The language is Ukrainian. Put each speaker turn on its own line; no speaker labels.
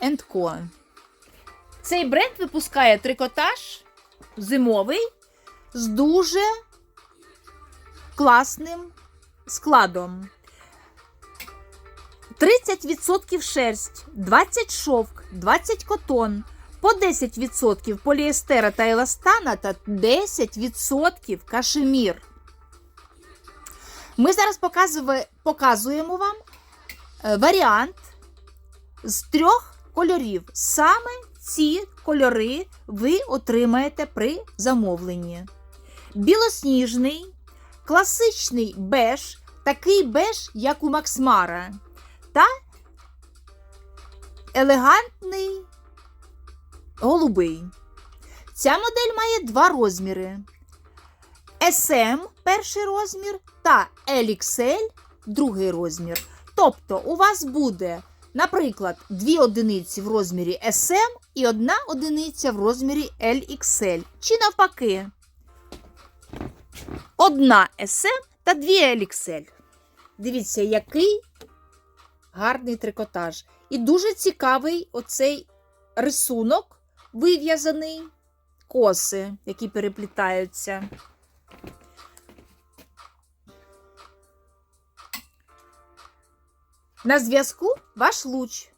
Co. Цей бренд випускає трикотаж зимовий з дуже класним складом. 30% шерсть, 20 шовк, 20 котон, по 10% поліестера та еластана та 10% кашемір. Ми зараз показуємо вам е, варіант з трьох кольорів. Саме ці кольори ви отримаєте при замовленні. Білосніжний, класичний беж, такий беж, як у Максмара, та елегантний голубий. Ця модель має два розміри: SM перший розмір та LXL другий розмір. Тобто у вас буде, наприклад, дві одиниці в розмірі SM і одна одиниця в розмірі LXL. Чи навпаки, одна SM та дві LXL. Дивіться, який гарний трикотаж. І дуже цікавий оцей рисунок вив'язаний, коси, які переплітаються. На зв'язку ваш луч.